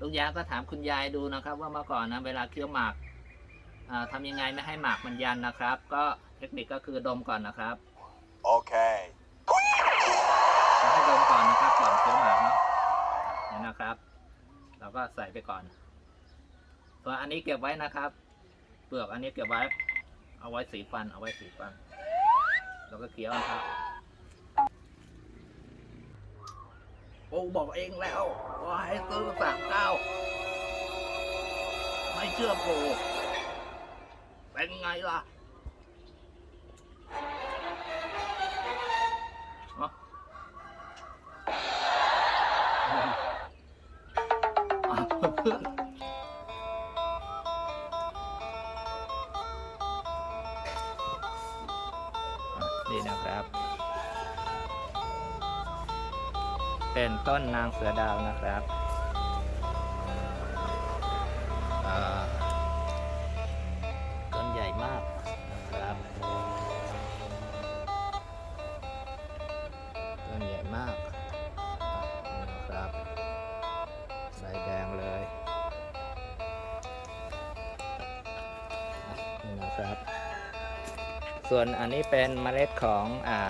ลุงยาก็ถามคุณยายดูนะครับ ว่าเมื่อก่อนนะเวลาเคี้ยวหมากอ่าทำยังไงไม่ให้หมากมันยันนะครับ ก็เทคนิคก็คือดมก่อนนะครับ Okay. เราให้ดมก่อนนะครับก่อนเคี้ยวหมากเนาะเนี่ยนะครับ เราก็ใส่ไปก่อนส่วนอันนี้เก็บไว้นะครับ เปลือกอันนี้เก็บไว้ เอาไว้สีฟัน เอาไว้สีฟัน แล้วก็เคี้ยวนะครับ โอ้บอกเองแล้วว่าให้ซื้อสามเก้าไม่เชื่อปูเป็นไงล่ะเอ้าอ้าวเพื่อนอะนี่นะครับ เป็นต้นนางเสือดาวนะครับต้นใหญ่มากนะครับต้นใหญ่มากนะครับใบแดงเลยนี่นะครับ ส่วนอันนี้เป็นเมล็ดของอ่า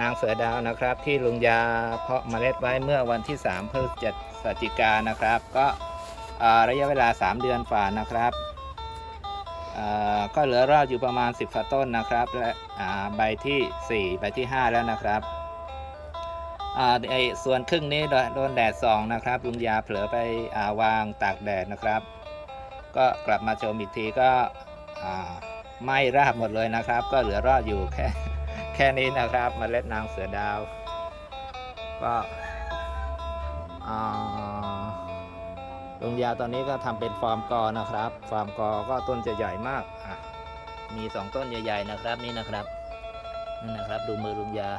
นางเสือดาวนะครับ ที่ลุงยาเพาะเมล็ดไว้เมื่อวันที่ 3 พฤศจิกายนนะครับ ก็ระยะเวลา 3 เดือนฝ่านะครับก็เหลือรอดอยู่ประมาณ 10ฝาต้นนะครับ และใบทีสี่4 ใบที่ 5 แล้วนะครับไอส่วนครึ่งนี้โดนแดดส่องนะครับ ลุงยาเผลอไปอาวางตากแดดนะครับ ก็กลับมาชมอีกทีก็ไหม้ราบหมดเลยนะครับ ก็เหลือรอดอยู่แค่ แค่นี้นะครับมเมล็ดนางเสือดาว ก็ลุงยาตอนนี้ก็ทำเป็นฟาร์มกอนะครับ ฟาร์มกอก็ต้นจะใหญ่มากอะมีสองต้นใหญ่ๆนะครับนี่นะครับนี่นะครับ ดูมือลุงยา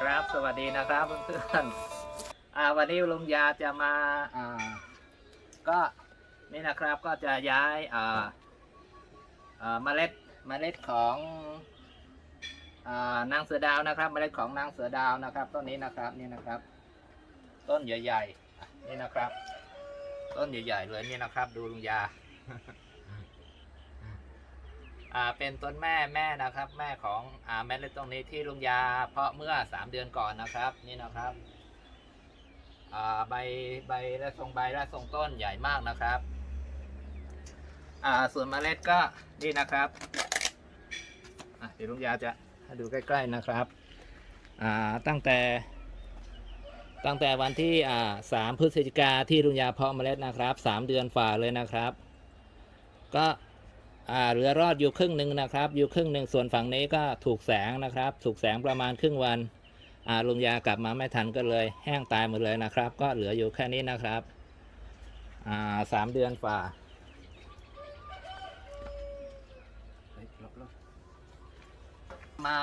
ครับสวัสดีนะครับเพื่อนๆอ่าวันนี้ลุงยาจะมาอ่าก็นี่นะครับก็จะย้ายอ่าอ่าเมล็ดเมล็ดของอ่านางเสือดาวนะครับ เมล็ดของนางเสือดาวนะครับ ต้นนี้นะครับนี่นะครับ ต้นใหญ่ๆนี่นะครับ ต้นใหญ่ๆเลยนี่นะครับ ดูลุงยา อ่าเป็นต้นแม่แม่นะครับ แม่ของอ่าเมล็ดตรงนี้ที่ลุงยา เพาะเมื่อ 3 เดือนก่อนนะครับ นี่นะครับอ่าใบใบและทรงใบและทรงต้นใหญ่มากนะครับอ่าส่วนเมล็ดก็นี่นะครับอะเดี๋ยวลุงยาจะให้ดูใกล้ๆนะครับอ่าตั้งแต่ ตั้งแต่วันที่อ่าสามพฤศจิกาที่ลุงยาเพาะเมล็ดนะครับสามเดือนฝ่าเลยนะครับ ก็ อ่าเหลือรอดอยู่ครึ่งหนึ่งนะครับ อยู่ครึ่งหนึ่งส่วนฝั่งนี้ก็ถูกแสงนะครับ ถูกแสงประมาณครึ่งวันอาลุงยากลับมาไม่ทันก็เลย แห้งตายหมดเลยนะครับ ก็เหลืออยู่แค่นี้นะครับอ่าสามเดือนฝ่าเฮ้ยลมา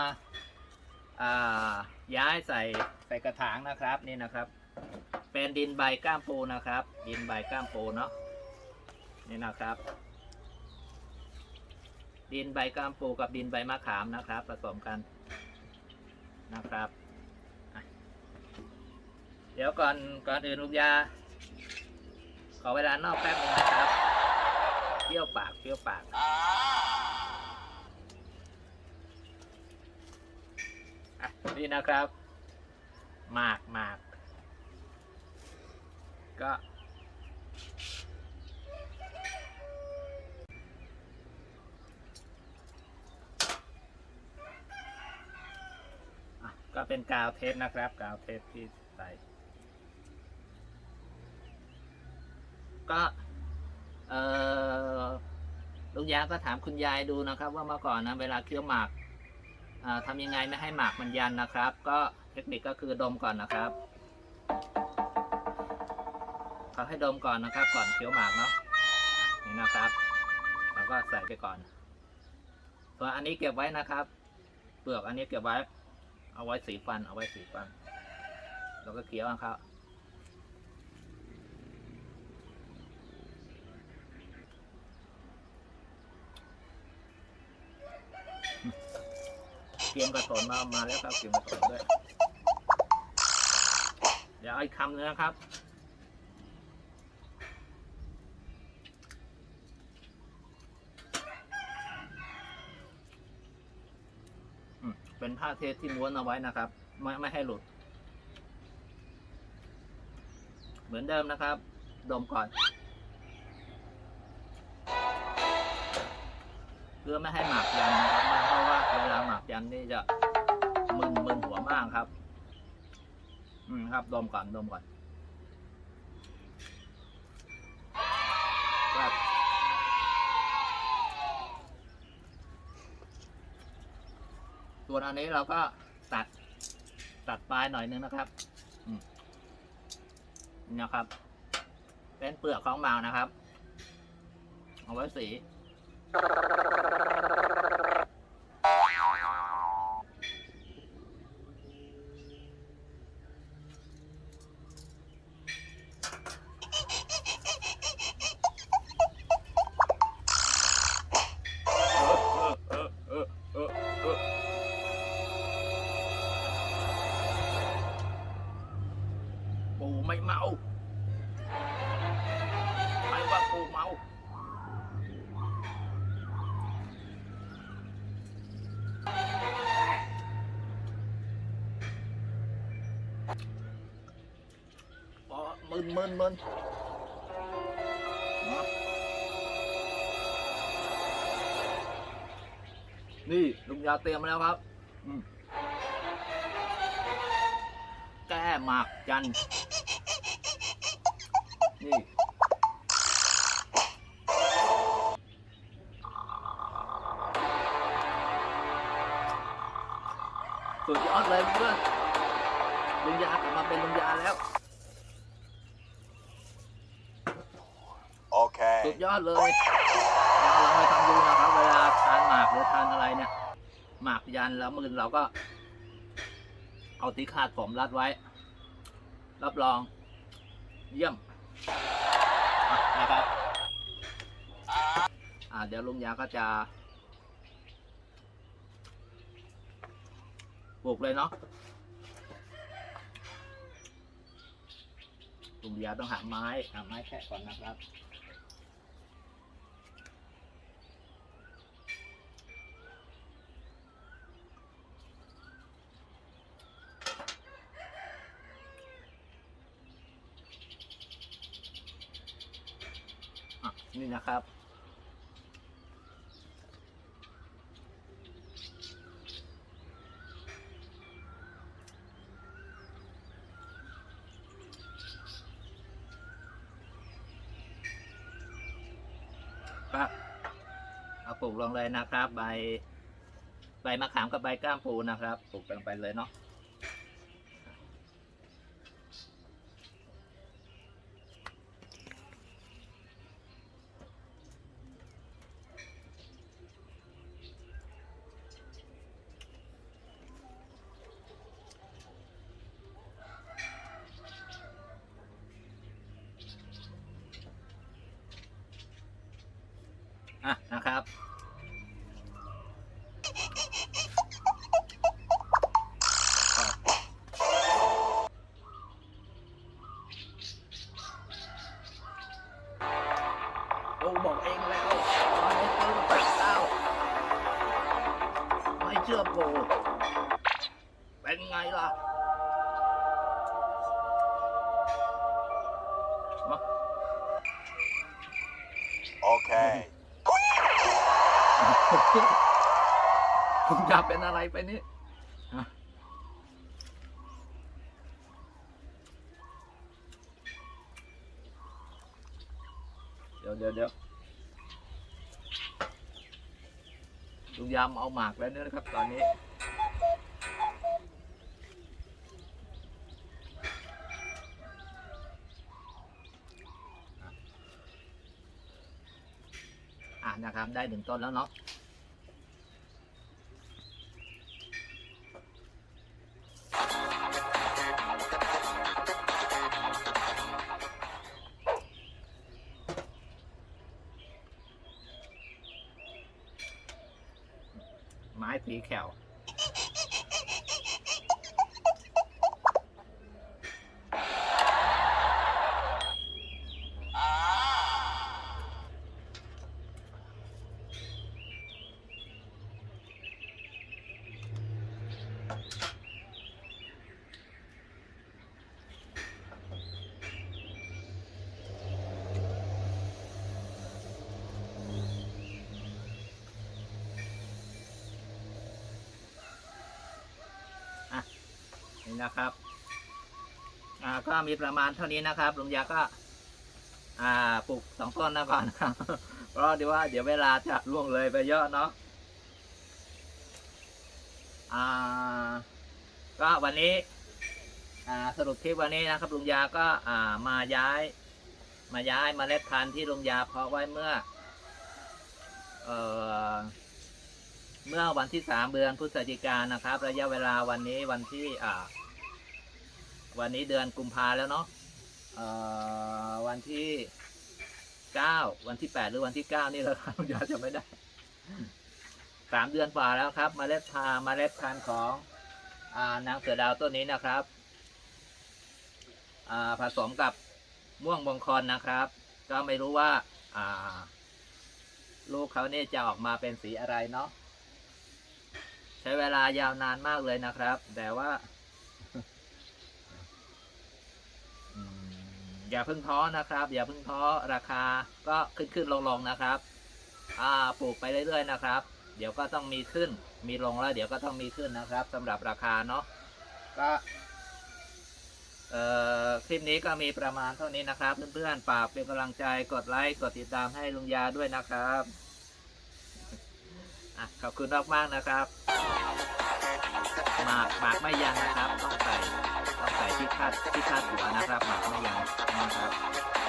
อ่าย้ายใส่ใส่กระถางนะครับนี่นะครับ เป็นดินใบก้ามปูนะครับ ดินใบก้ามปูเนาะนี่นะครับ ดินใบกามปูกับดินใบมะขามนะครับผสมกันนะครับ เดี๋ยวก่อนก่อนอื่นลุงยา ขอเวลานอกแป๊บนึงนะครับเที่ยวปากเที่ยวปากอะนี่นะครับหมากหมากก็ ก็เป็นกาวเทปนะครับ กาวเทปที่ใส่ก็เออลุงยาก็ถามคุณยายดูนะครับ ว่าเมื่อก่อนนะเวลาเคี้ยวหมากอ่าทำยังไงไม่ให้หมากมันยันนะครับ ก็เทคนิคก็คือดมก่อนนะครับเขาให้ดมก่อนนะครับ ก่อนเคี้ยวหมากเนาะนี่นะครับเราก็ใส่ไปก่อนส่วนอันนี้เก็บไว้นะครับ เปลือกอันนี้เก็บไว้ เอาไว้สีฟัน เอาไว้สีฟัน แล้วก็เคี้ยวครับเขี้ยวกระสนมามาแล้วครับเขี้ยวกระสนด้วย เดี๋ยวไอ้คำเนึงนะครับ เป็นผ้าเทสที่ม้วนเอาไว้นะครับ ไม่ไม่ให้หลุด เหมือนเดิมนะครับ ดมก่อน เพื่อไม่ให้หมักยันนะครับเพราะว่าเวลาหมักยันนี่จะมึนมึนหัวมากครับ อืมครับ ดมก่อน ดมก่อนครับ ส่วนอันนี้เราก็ตัดตัดปลายหน่อยนึงนะครับนี่นะครับ เป็นเปลือกของหมานะครับ เอาไว้สีูไม่เมาไม่ว่าปูเมาพอมึนมึนมึนนะนี่ลุงยาเตรียมมาแล้วครับ อืม แก้หมากจันทร์นี่สุดยอดเลยเพื่อนลุงยากลับมาเป็นลุงยาแล้ว Okay. สุดยอดเลยเราลองไปทำดูนะครับ เวลาทานหมากหรือทานอะไรเนี่ย หมากยันแล้วมือเราก็ เอาที่คาดผมรัดไว้ รับรอง เยี่ยมนะครับอ่าเดี๋ยวลุงยาก็จะปลูกเลยเนาะลุงยาต้องหาไม้หาไม้แค่ก่อนนะครับ อะนี่นะ ครับเอาปลูกลงเลยนะครับ ใบ ใบมะขามกับใบก้ามปูนะครับ ปลูกลงไปเลยเนาะ Okay. คุณจะเป็นอะไรไปนี่ฮะเดี๋ยวเดี๋ยวเดี๋ยวลุงยามเอาหมากแล้วเนี่ยนะครับ ตอนนี้ นะครับ ได้หนึ่งต้นแล้วเนาะไม้ผีแขว นะครับอ่าก็มีประมาณเท่านี้นะครับลุงยาก็อ่าปลูกสองต้นนะก่อนครับเพราะดีว่าเดี๋ยวเวลาจะล่วงเลยไปเยอะเนาะอ่าก็วันนี้อ่าสรุปคลิปวันนี้นะครับลุงยาก็อ่ามาย้าย มาย้ายมเมล็ดพันธุ์ที่ลุงยาเพาะไว้เมื่อเอ่อเมื่อวันที่สามเดือนพฤศจิกายนนะครับ ระยะเวลาวันนี้วันที่อ่า วันนี้เดือนกุมภาแล้วเนาะวันที่เก้าวันที่แปดหรือวันที่เก้านี่แหละครับลุงยาจะไม่ได้สามเดือนกว่าแล้วครับมเมล็ดพาเมล็ดพันธุ์ของอานางเสือดาวต้นนี้นะครับผสมกับม่วงมงคลนะครับ ก็ไม่รู้ว่าอ่าลูกเขาเนี่ยจะออกมาเป็นสีอะไรเนาะใช้เวลายาวนานมากเลยนะครับ แต่ว่า อืม อย่าเพิ่งท้อนะครับ อย่าเพิ่งท้อราคาก็ขึ้นขึ้นลงลงนะครับอ่าปลูกไปเรื่อยๆนะครับ เดี๋ยวก็ต้องมีขึ้น มีลงแล้ว เดี๋ยวก็ต้องมีขึ้นนะครับสำหรับราคาเนาะก็เอ่อคลิปนี้ก็มีประมาณเท่านี้นะครับ เพื่อนๆฝากเป็นกำลังใจกดไลค์กดติดตามให้ลุงยาด้วยนะครับอะขอบคุณมากๆนะครับหมากหมากไม่ยันนะครับ ต้องใส่ ใส่ที่คาดที่คาดหัวนะครับหมากไม่ยังนะครับ